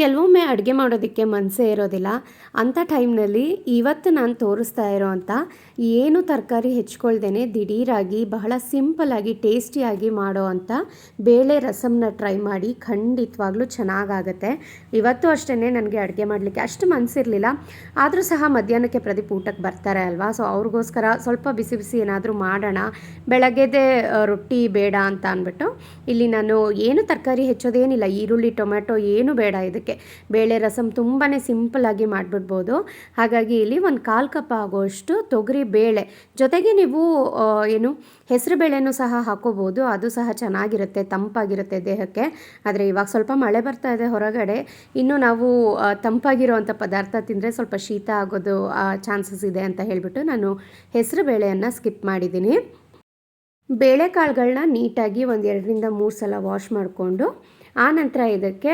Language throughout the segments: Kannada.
ಕೆಲವೊಮ್ಮೆ ಅಡುಗೆ ಮಾಡೋದಕ್ಕೆ ಮನಸ್ಸೇ ಇರೋದಿಲ್ಲ. ಅಂಥ ಟೈಮ್ನಲ್ಲಿ ಇವತ್ತು ನಾನು ತೋರಿಸ್ತಾ ಇರೋ ಅಂಥ ಏನು ತರಕಾರಿ ಹೆಚ್ಕೊಳ್ದೇ ದಿಢೀರಾಗಿ ಬಹಳ ಸಿಂಪಲಾಗಿ ಟೇಸ್ಟಿಯಾಗಿ ಮಾಡೋ ಅಂಥ ಬೇಳೆ ರಸಮ್ನ ಟ್ರೈ ಮಾಡಿ ಖಂಡಿತವಾಗ್ಲೂ ಚೆನ್ನಾಗಾಗತ್ತೆ. ಇವತ್ತು ಅಷ್ಟೇ ನನಗೆ ಅಡುಗೆ ಮಾಡಲಿಕ್ಕೆ ಅಷ್ಟು ಮನಸ್ಸಿರಲಿಲ್ಲ ಆದರೂ ಸಹ ಮಧ್ಯಾಹ್ನಕ್ಕೆ ಪ್ರದೀಪ್ ಊಟಕ್ಕೆ ಬರ್ತಾರೆ ಅಲ್ವಾ? ಸೊ ಅವ್ರಿಗೋಸ್ಕರ ಸ್ವಲ್ಪ ಬಿಸಿ ಬಿಸಿ ಏನಾದರೂ ಮಾಡೋಣ. ಬೆಳಗ್ಗೆದೇ ರೊಟ್ಟಿ ಬೇಡ ಅಂತ ಅಂದ್ಬಿಟ್ಟು ಇಲ್ಲಿ ನಾನು ಏನು ತರಕಾರಿ ಹೆಚ್ಚೋದೇನಿಲ್ಲ. ಈರುಳ್ಳಿ ಟೊಮೆಟೊ ಏನು ಬೇಡ ಇದಕ್ಕೆ. ಬೇಳೆ ರಸಮ್ ತುಂಬಾ ಸಿಂಪಲ್ಲಾಗಿ ಮಾಡಿಬಿಡ್ಬೋದು. ಹಾಗಾಗಿ ಇಲ್ಲಿ ಒಂದು ಕಾಲು ಕಪ್ ಆಗೋಷ್ಟು ತೊಗರಿ ಬೇಳೆ. ಜೊತೆಗೆ ನೀವು ಏನು ಹೆಸರು ಬೇಳೆನೂ ಸಹ ಹಾಕೋಬೋದು. ಅದು ಸಹ ಚೆನ್ನಾಗಿರುತ್ತೆ, ತಂಪಾಗಿರುತ್ತೆ ದೇಹಕ್ಕೆ. ಆದರೆ ಇವಾಗ ಸ್ವಲ್ಪ ಮಳೆ ಬರ್ತಾ ಇದೆ ಹೊರಗಡೆ. ಇನ್ನು ನಾವು ತಂಪಾಗಿರೋವಂಥ ಪದಾರ್ಥ ತಿಂದರೆ ಸ್ವಲ್ಪ ಶೀತ ಆಗೋದು ಚಾನ್ಸಸ್ ಇದೆ ಅಂತ ಹೇಳಿಬಿಟ್ಟು ನಾನು ಹೆಸರು ಬೇಳೆಯನ್ನು ಸ್ಕಿಪ್ ಮಾಡಿದ್ದೀನಿ. ಬೇಳೆಕಾಳುಗಳನ್ನ ನೀಟಾಗಿ ಒಂದು ಎರಡರಿಂದ ಮೂರು ಸಲ ವಾಶ್ ಮಾಡಿಕೊಂಡು ಆ ನಂತರ ಇದಕ್ಕೆ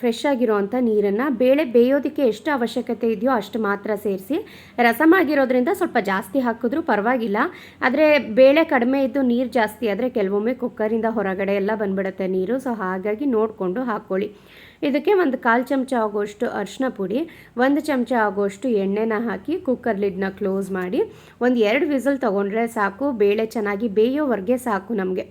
ಫ್ರೆಶ್ ಆಗಿರೋವಂಥ ನೀರನ್ನು ಬೇಳೆ ಬೇಯೋದಕ್ಕೆ ಎಷ್ಟು ಅವಶ್ಯಕತೆ ಇದೆಯೋ ಅಷ್ಟು ಮಾತ್ರ ಸೇರಿಸಿ, ರಸಮ್ ಆಗಿರೋದ್ರಿಂದ ಸ್ವಲ್ಪ ಜಾಸ್ತಿ ಹಾಕಿದ್ರೂ ಪರವಾಗಿಲ್ಲ. ಆದರೆ ಬೇಳೆ ಕಡಿಮೆ ಇದ್ದು ನೀರು ಜಾಸ್ತಿ ಆದರೆ ಕೆಲವೊಮ್ಮೆ ಕುಕ್ಕರಿಂದ ಹೊರಗಡೆ ಎಲ್ಲ ಬಂದ್ಬಿಡುತ್ತೆ ನೀರು ಸೊ ಹಾಗಾಗಿ ನೋಡಿಕೊಂಡು ಹಾಕ್ಕೊಳ್ಳಿ ಇದಕ್ಕೆ ಒಂದು ಕಾಲು ಚಮಚ ಆಗೋಷ್ಟು ಅರಿಶಿನ ಪುಡಿ, ಒಂದು ಚಮಚ ಆಗೋಷ್ಟು ಎಣ್ಣೆನ ಹಾಕಿ ಕುಕ್ಕರ್ ಲಿಡ್ನ ಕ್ಲೋಸ್ ಮಾಡಿ, ಒಂದು ಎರಡು ವಿಸಲ್ ತೊಗೊಂಡ್ರೆ ಸಾಕು, ಬೇಳೆ ಚೆನ್ನಾಗಿ ಬೇಯೋವರೆಗೆ ಸಾಕು ನಮಗೆ.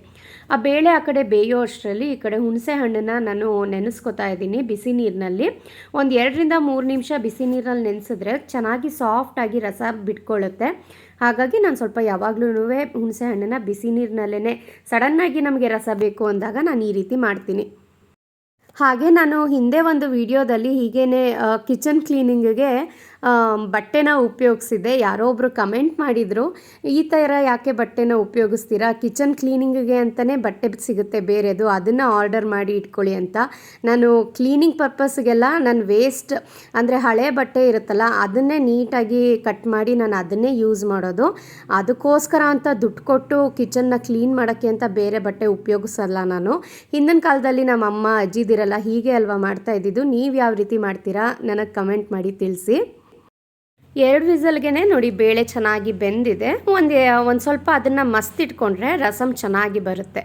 ಆ ಬೇಳೆ ಆ ಕಡೆ ಬೇಯೋ ಅಷ್ಟರಲ್ಲಿ ಈ ಕಡೆ ಹುಣಸೆ ಹಣ್ಣನ್ನು ನಾನು ನೆನೆಸ್ಕೊತಾ ಇದ್ದೀನಿ ಬಿಸಿ ನೀರಿನಲ್ಲಿ. ಒಂದು ಎರಡರಿಂದ ಮೂರು ನಿಮಿಷ ಬಿಸಿ ನೀರಲ್ಲಿ ನೆನೆಸಿದ್ರೆ ಚೆನ್ನಾಗಿ ಸಾಫ್ಟಾಗಿ ರಸ ಬಿಟ್ಕೊಳ್ಳುತ್ತೆ. ಹಾಗಾಗಿ ನಾನು ಸ್ವಲ್ಪ ಯಾವಾಗಲೂ ಹುಣಸೆ ಹಣ್ಣನ್ನು ಬಿಸಿ ನೀರಿನಲ್ಲೇ ಸಡನ್ನಾಗಿ ನಮಗೆ ರಸ ಬೇಕು ಅಂದಾಗ ನಾನು ಈ ರೀತಿ ಮಾಡ್ತೀನಿ. ಹಾಗೆ ನಾನು ಹಿಂದೆ ಒಂದು ವಿಡಿಯೋದಲ್ಲಿ ಹೀಗೇನೆ ಕಿಚನ್ ಕ್ಲೀನಿಂಗಿಗೆ ಬಟ್ಟೆನ ಉಪಯೋಗಿಸಿದೆ. ಯಾರೋ ಒಬ್ಬರು ಕಮೆಂಟ್ ಮಾಡಿದರು, ಈ ಥರ ಯಾಕೆ ಬಟ್ಟೆನ ಉಪಯೋಗಿಸ್ತೀರಾ? ಕಿಚನ್ ಕ್ಲೀನಿಂಗಿಗೆ ಅಂತಲೇ ಬಟ್ಟೆ ಸಿಗುತ್ತೆ ಬೇರೆದು, ಅದನ್ನು ಆರ್ಡರ್ ಮಾಡಿ ಇಟ್ಕೊಳ್ಳಿ ಅಂತ. ನಾನು ಕ್ಲೀನಿಂಗ್ ಪರ್ಪಸ್ಗೆಲ್ಲ ನಾನು ವೇಸ್ಟ್ ಅಂದರೆ ಹಳೆ ಬಟ್ಟೆ ಇರುತ್ತಲ್ಲ, ಅದನ್ನೇ ನೀಟಾಗಿ ಕಟ್ ಮಾಡಿ ನಾನು ಅದನ್ನೇ ಯೂಸ್ ಮಾಡೋದು. ಅದಕ್ಕೋಸ್ಕರ ಅಂತ ದುಡ್ಡು ಕೊಟ್ಟು ಕಿಚನ್ನ ಕ್ಲೀನ್ ಮಾಡೋಕ್ಕೆ ಅಂತ ಬೇರೆ ಬಟ್ಟೆ ಉಪಯೋಗಿಸಲ್ಲ ನಾನು. ಹಿಂದಿನ ಕಾಲದಲ್ಲಿ ನಮ್ಮ ಅಮ್ಮ ಅಜ್ಜಿದಿರಲ್ಲ ಹೀಗೆ ಅಲ್ವಾ ಮಾಡ್ತಾ ಇದ್ದಿದ್ದು? ನೀವು ಯಾವ ರೀತಿ ಮಾಡ್ತೀರಾ? ನನಗೆ ಕಮೆಂಟ್ ಮಾಡಿ ತಿಳಿಸಿ. ಎರಡು ವಿಸಲ್ಗೆ ನೋಡಿ ಬೇಳೆ ಚೆನ್ನಾಗಿ ಬೆಂದಿದೆ. ಒಂದು ಒಂದು ಸ್ವಲ್ಪ ಅದನ್ನು ಮಸ್ತಿಟ್ಕೊಂಡ್ರೆ ರಸಂ ಚೆನ್ನಾಗಿ ಬರುತ್ತೆ.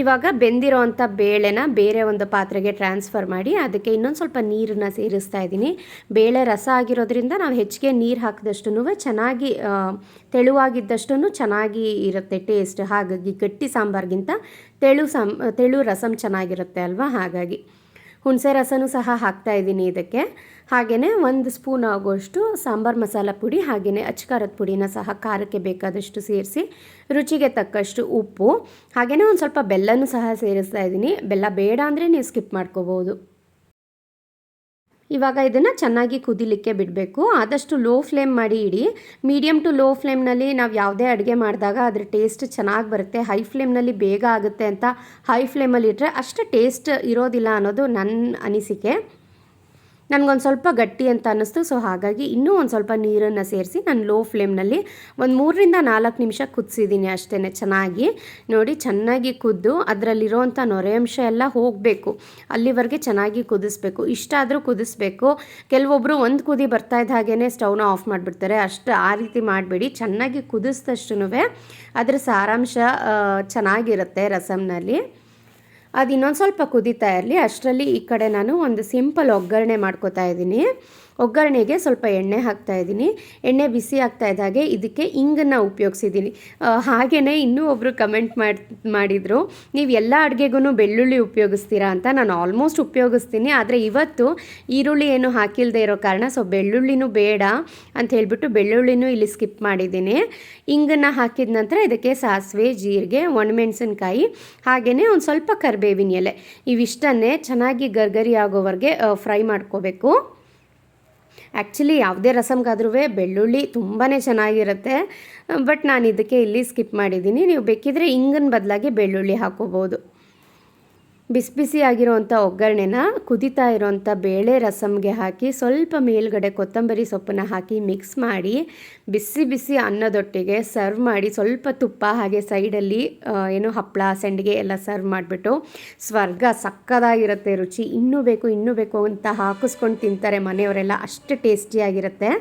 ಇವಾಗ ಬೆಂದಿರೋ ಅಂಥ ಬೇಳೆನ ಬೇರೆ ಒಂದು ಪಾತ್ರೆಗೆ ಟ್ರಾನ್ಸ್ಫರ್ ಮಾಡಿ ಅದಕ್ಕೆ ಇನ್ನೊಂದು ಸ್ವಲ್ಪ ನೀರನ್ನು ಸೇರಿಸ್ತಾ ಇದ್ದೀನಿ. ಬೇಳೆ ರಸ ಆಗಿರೋದ್ರಿಂದ ನಾವು ಹೆಚ್ಚಿಗೆ ನೀರು ಹಾಕಿದಷ್ಟು ಚೆನ್ನಾಗಿ ತೆಳುವಾಗಿದ್ದಷ್ಟು ಚೆನ್ನಾಗಿ ಇರುತ್ತೆ ಟೇಸ್ಟ್. ಹಾಗಾಗಿ ಗಟ್ಟಿ ಸಾಂಬಾರ್ಗಿಂತ ತೆಳು ಸಾಂ, ತೆಳು ರಸಮ್ ಚೆನ್ನಾಗಿರುತ್ತೆ ಅಲ್ವಾ? ಹಾಗಾಗಿ. ಹುಣಸೆ ರಸನೂ ಸಹ ಹಾಕ್ತಾ ಇದ್ದೀನಿ ಇದಕ್ಕೆ. ಹಾಗೆಯೇ ಒಂದು ಸ್ಪೂನ್ ಆಗೋಷ್ಟು ಸಾಂಬಾರು ಮಸಾಲ ಪುಡಿ ಹಾಗೆಯೇ ಅಚ್ಕಾರದ ಪುಡಿನ ಸಹ ಖಾರಕ್ಕೆ ಬೇಕಾದಷ್ಟು ಸೇರಿಸಿ, ರುಚಿಗೆ ತಕ್ಕಷ್ಟು ಉಪ್ಪು ಹಾಗೆಯೇ ಒಂದು ಸ್ವಲ್ಪ ಬೆಲ್ಲನೂ ಸಹ ಸೇರಿಸ್ತಾ ಇದ್ದೀನಿ. ಬೆಲ್ಲ ಬೇಡ ಅಂದರೆ ನೀವು ಸ್ಕಿಪ್ ಮಾಡ್ಕೋಬೋದು ಇವಾಗ ಇದನ್ನು ಚೆನ್ನಾಗಿ ಕುದಿಲಿಕ್ಕೆ ಬಿಡಬೇಕು. ಆದಷ್ಟು ಲೋ ಫ್ಲೇಮ್ ಮಾಡಿ ಇಡಿ. ಮೀಡಿಯಮ್ ಟು ಲೋ ಫ್ಲೇಮ್ನಲ್ಲಿ ನಾವು ಯಾವುದೇ ಅಡುಗೆ ಮಾಡಿದಾಗ ಅದ್ರ ಟೇಸ್ಟ್ ಚೆನ್ನಾಗಿ ಬರುತ್ತೆ. ಹೈ ಫ್ಲೇಮ್ನಲ್ಲಿ ಬೇಗ ಆಗುತ್ತೆ ಅಂತ ಹೈ ಫ್ಲೇಮಲ್ಲಿ ಇಟ್ಟರೆ ಅಷ್ಟು ಟೇಸ್ಟ್ ಇರೋದಿಲ್ಲ ಅನ್ನೋದು ನನ್ನ ಅನಿಸಿಕೆ. ನನಗೊಂದು ಸ್ವಲ್ಪ ಗಟ್ಟಿ ಅಂತ ಅನ್ನಿಸ್ತು. ಸೊ ಹಾಗಾಗಿ ಇನ್ನೂ ಒಂದು ಸ್ವಲ್ಪ ನೀರನ್ನು ಸೇರಿಸಿ ನಾನು ಲೋ ಫ್ಲೇಮ್ನಲ್ಲಿ ಒಂದು ಮೂರರಿಂದ ನಾಲ್ಕು ನಿಮಿಷ ಕುದಿಸಿದ್ದೀನಿ ಅಷ್ಟೇ ಚೆನ್ನಾಗಿ. ನೋಡಿ, ಚೆನ್ನಾಗಿ ಕುದ್ದು ಅದರಲ್ಲಿರೋವಂಥ ನೊರೆ ಅಂಶ ಎಲ್ಲ ಹೋಗಬೇಕು. ಅಲ್ಲಿವರೆಗೆ ಚೆನ್ನಾಗಿ ಕುದಿಸ್ಬೇಕು. ಇಷ್ಟಾದರೂ ಕುದಿಸ್ಬೇಕು. ಕೆಲವೊಬ್ಬರು ಒಂದು ಕುದಿ ಬರ್ತಾ ಇದ್ದ ಹಾಗೇ ಸ್ಟವ್ನ ಆಫ್ ಮಾಡಿಬಿಡ್ತಾರೆ. ಅಷ್ಟು ಆ ರೀತಿ ಮಾಡಬೇಡಿ. ಚೆನ್ನಾಗಿ ಕುದಿಸಿದಷ್ಟು ಅದರ ಸಾರಾಂಶ ಚೆನ್ನಾಗಿರುತ್ತೆ ರಸಮ್ನಲ್ಲಿ ಅದು ಇನ್ನೊಂದು ಸ್ವಲ್ಪ ಕುದೀತಾ ಇರಲಿ. ಅಷ್ಟರಲ್ಲಿ ಈ ಕಡೆ ನಾನು ಒಂದು ಸಿಂಪಲ್ ಒಗ್ಗರಣೆ ಮಾಡ್ಕೋತಾ ಇದ್ದೀನಿ. ಒಗ್ಗರಣೆಗೆ ಸ್ವಲ್ಪ ಎಣ್ಣೆ ಹಾಕ್ತಾ ಇದ್ದೀನಿ. ಎಣ್ಣೆ ಬಿಸಿ ಆಗ್ತಾ ಇದ್ದಾಗೆ ಇದಕ್ಕೆ ಇಂಗನ್ನು ಉಪಯೋಗಿಸಿದ್ದೀನಿ. ಹಾಗೆಯೇ ಇನ್ನೂ ಒಬ್ಬರು ಕಮೆಂಟ್ ಮಾಡಿ, ಮಾಡಿದರು, ನೀವು ಎಲ್ಲ ಅಡುಗೆಗೂ ಬೆಳ್ಳುಳ್ಳಿ ಉಪಯೋಗಿಸ್ತೀರಾ ಅಂತ ನಾನು ಆಲ್ಮೋಸ್ಟ್ ಉಪಯೋಗಿಸ್ತೀನಿ. ಆದರೆ ಇವತ್ತು ಈರುಳ್ಳಿ ಏನು ಹಾಕಿಲ್ಲದೆ ಇರೋ ಕಾರಣ ಸೊ ಬೆಳ್ಳುಳ್ಳಿನೂ ಬೇಡ ಅಂತ ಹೇಳಿಬಿಟ್ಟು ಬೆಳ್ಳುಳ್ಳಿನೂ ಇಲ್ಲಿ ಸ್ಕಿಪ್ ಮಾಡಿದ್ದೀನಿ. ಇಂಗನ್ನು ಹಾಕಿದ ನಂತರ ಇದಕ್ಕೆ ಸಾಸಿವೆ, ಜೀರಿಗೆ, ಒಣಮೆಣಸಿನ್ಕಾಯಿ ಹಾಗೆಯೇ ಒಂದು ಸ್ವಲ್ಪ ಕರಿಬೇವಿನ ಎಲೆ ಇವಿಷ್ಟನ್ನೇ ಚೆನ್ನಾಗಿ ಗರ್ಗರಿ ಆಗೋವರೆಗೆ ಫ್ರೈ ಮಾಡ್ಕೋಬೇಕು. ಆ್ಯಕ್ಚುಲಿ ಯಾವುದೇ ರಸಮ್ಗಾದ್ರೂ ಬೆಳ್ಳುಳ್ಳಿ ತುಂಬಾ ಚೆನ್ನಾಗಿರುತ್ತೆ. ಬಟ್ ನಾನು ಇದಕ್ಕೆ ಇಲ್ಲಿ ಸ್ಕಿಪ್ ಮಾಡಿದ್ದೀನಿ. ನೀವು ಬೇಕಿದ್ರೆ ಇಂಗನ ಬದಲಾಗಿ ಬೆಳ್ಳುಳ್ಳಿ ಹಾಕೋಬೋದು. ಬಿಸಿ ಬಿಸಿ ಆಗಿರೋವಂಥ ಒಗ್ಗರಣೆನ ಕುದಿತಾ ಇರೋವಂಥ ಬೇಳೆ ರಸಮ್ಗೆ ಹಾಕಿ ಸ್ವಲ್ಪ ಮೇಲ್ಗಡೆ ಕೊತ್ತಂಬರಿ ಸೊಪ್ಪನ್ನ ಹಾಕಿ ಮಿಕ್ಸ್ ಮಾಡಿ ಬಿಸಿ ಬಿಸಿ ಅನ್ನದೊಟ್ಟಿಗೆ ಸರ್ವ್ ಮಾಡಿ ಸ್ವಲ್ಪ ತುಪ್ಪ ಹಾಗೆ ಸೈಡಲ್ಲಿ ಏನು ಹಪ್ಪಳ ಸಂಡಿಗೆ ಎಲ್ಲ ಸರ್ವ್ ಮಾಡಿಬಿಟ್ಟು ಸ್ವರ್ಗ ಸಕ್ಕದಾಗಿರುತ್ತೆ, ರುಚಿ ಇನ್ನೂ ಬೇಕು ಇನ್ನೂ ಬೇಕು ಅಂತ ಹಾಕಿಸ್ಕೊಂಡು ತಿಂತಾರೆ ಮನೆಯವರೆಲ್ಲ. ಅಷ್ಟು ಟೇಸ್ಟಿಯಾಗಿರುತ್ತೆ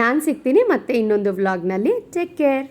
ನಾನು ಸಿಗ್ತೀನಿ ಮತ್ತೆ ಇನ್ನೊಂದು ವ್ಲಾಗ್ನಲ್ಲಿ ಟೇಕ್ ಕೇರ್